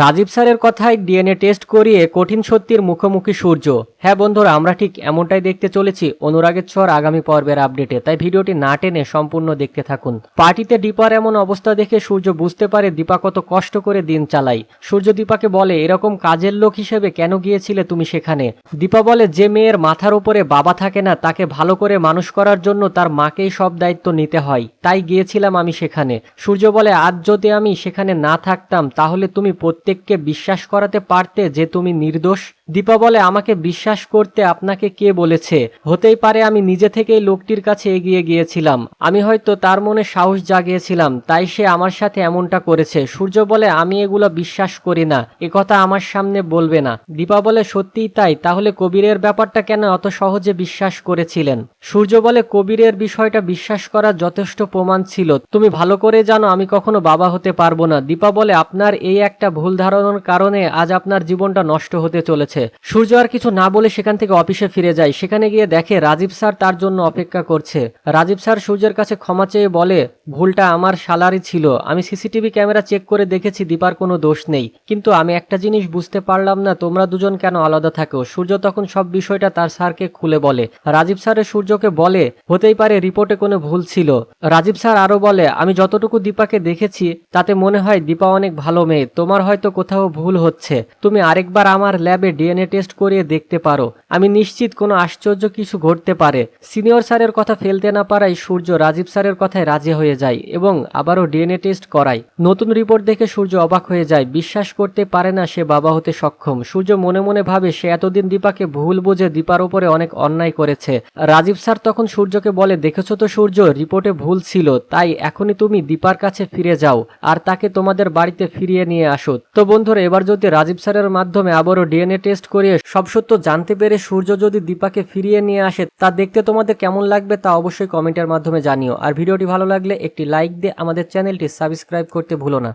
রাজীব স্যারের কথায় DNA test করিয়ে কঠিন সত্যির মুখোমুখি সূর্য। হ্যাঁ বন্ধুরা, আমরা ঠিক এমনটাই দেখতে চলেছি অনুরাগের ছোঁয়ার আগামী পর্বের আপডেটে। তাই ভিডিওটি না টেনে সম্পূর্ণ দেখতে থাকুন। পার্টিতে দীপার এমন অবস্থা দেখে সূর্য বুঝতে পারে দীপা কত কষ্ট করে দিন চালাই সূর্য দীপাকে বলে, এরকম কাজের লোক হিসেবে কেন গিয়েছিলে তুমি সেখানে? দীপা বলে, যে মেয়ের মাথার উপরে বাবা থাকে না, তাকে ভালো করে মানুষ করার জন্য তার মাকেই সব দায়িত্ব নিতে হয়। তাই গিয়েছিলাম আমি সেখানে। সূর্য বলে, আজ যদি আমি সেখানে না থাকতাম, তাহলে তুমি প্রত্যেককে বিশ্বাস করাতে পারতে যে তুমি নির্দোষ দীপা বলে, আমাকে বিশ্বাস করতে আপনাকে কে বলেছে? হতেই পারে আমি নিজে থেকেই লোকটির কাছে এগিয়ে গিয়েছিলাম। আমি হয়তো তার মনে সাহস জাগিয়েছিলাম, তাই সে আমার সাথে এমনটা করেছে। সূর্য বলে, আমি এগুলো বিশ্বাস করি না একথা আমার সামনে বলবে না। দীপা বলে, সত্যিই তাই, তাহলে কবিরের ব্যাপারটা কেন অত সহজে বিশ্বাস করেছিলেন? সূর্য বলে, কবিরের বিষয়টা বিশ্বাস করার যথেষ্ট প্রমাণ ছিল। তুমি ভালো করে জানো, আমি কখনো বাবা হতে পারব না। দীপা বলে, আপনার এই একটা ভুল ধারণার কারণে আজ আপনার জীবনটা নষ্ট হতে চলেছে। সূর্য আর কিছু না বলে সেখান থেকে অফিসে ফিরে যায়। সেখানে গিয়ে দেখে রাজীব স্যার তার জন্য অপেক্ষা করছে। রাজীব স্যার সূর্যের কাছে ক্ষমা চেয়ে বলে, ভুলটা আমার শালারই ছিল। আমি সিসিটিভি ক্যামেরা চেক করে দেখেছি, দীপার কোনো দোষ নেই। কিন্তু আমি একটা জিনিস বুঝতে পারলাম না, তোমরা দুজন কেন আলাদা থাকো? সূর্য তখন সব বিষয়টা তার স্যারকে খুলে বলে। রাজীব স্যারের সূর্যকে বলে, হতেই পারে রিপোর্টে কোনো ভুল ছিল। রাজীব স্যার আরও বলে, আমি যতটুকু দীপাকে দেখেছি, তাতে মনে হয় দীপা অনেক ভালো মেয়ে। তোমার হয়তো কোথাও ভুল হচ্ছে। তুমি আরেকবার আমার ল্যাবে ডিএনএ টেস্ট করিয়ে দেখতে পারো। আমি নিশ্চিত কোনো আশ্চর্য কিছু ঘটতে পারে। সিনিয়র স্যারের কথা ফেলতে না পারায় সূর্য রাজীব স্যারের কথায় রাজি হয়ে যায় এবং আবারও ডিএনএ টেস্ট করায়। নতুন রিপোর্ট দেখে সূর্য অবাক হয়ে যায়। বিশ্বাস করতে পারে না সে বাবা হতে সক্ষম। সূর্য মনে মনে ভাবে, সে এতদিন দীপাকে ভুল বুঝে দীপার উপরে অনেক অন্যায় করেছে। রাজীব স্যার তখন সূর্যকে বলে, দেখেছ তো সূর্য, রিপোর্টে ভুল ছিল, তাই এখনই তুমি দীপার কাছে ফিরে যাও আর তাকে তোমাদের বাড়িতে ফিরিয়ে নিয়ে আসো। তো বন্ধুরা, এবার যদি রাজীব স্যারের মাধ্যমে আবারও ডিএনএ টেস্ট করিয়ে সব সত্য জানতে পেরে সূর্য যদি দীপাকে ফিরিয়ে নিয়ে আসে, তা দেখতে তোমাদের কেমন লাগবে তা অবশ্যই কমেন্টের মাধ্যমে জানিও। আর ভিডিওটি ভালো লাগলে একটি লাইক দিয়ে আমাদের চ্যানেলটি সাবস্ক্রাইব করতে ভুলো না।